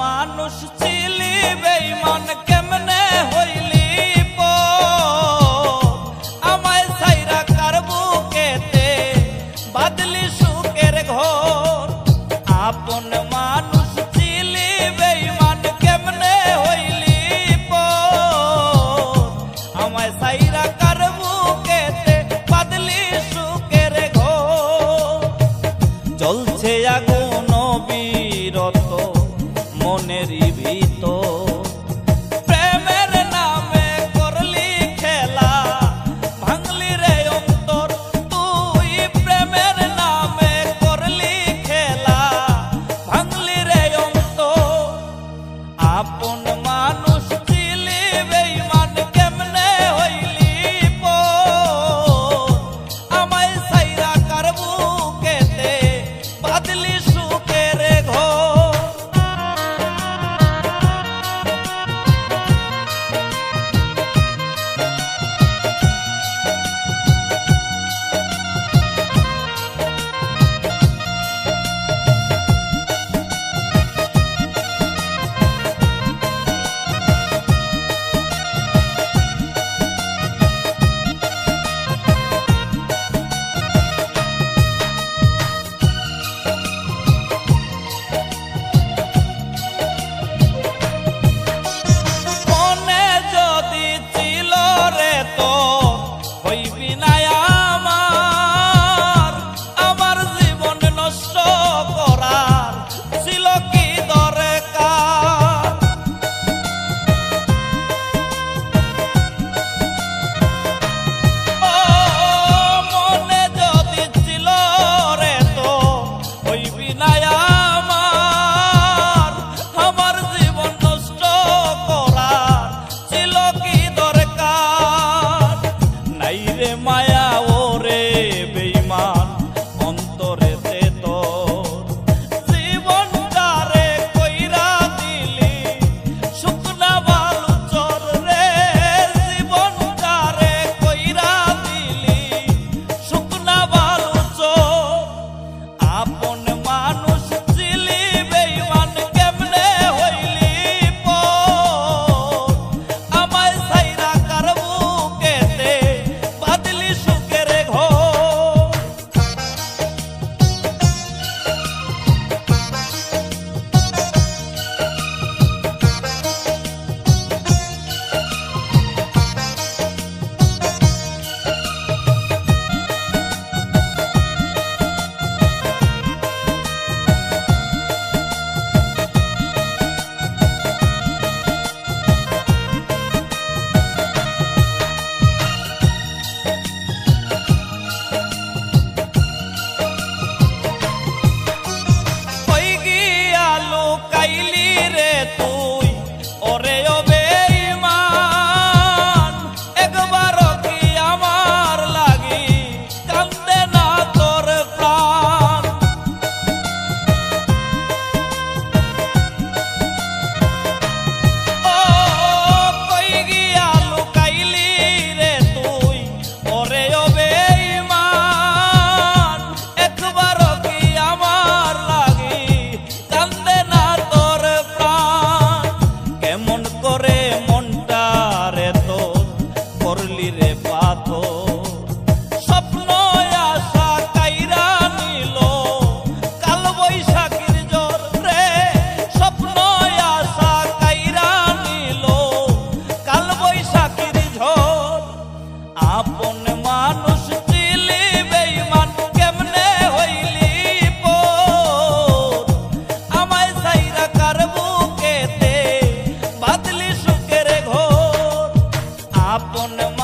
মানুষ ছিলি বেইমান কেমনে হইলি আমায় সাইরা কারবু কেতে বাদলি সুখের ঘর? আপন মানুষ ছিলি বেইমান কেমনে হইলি আমায় সাইরা Jesucristo. ঢাকায়া আপন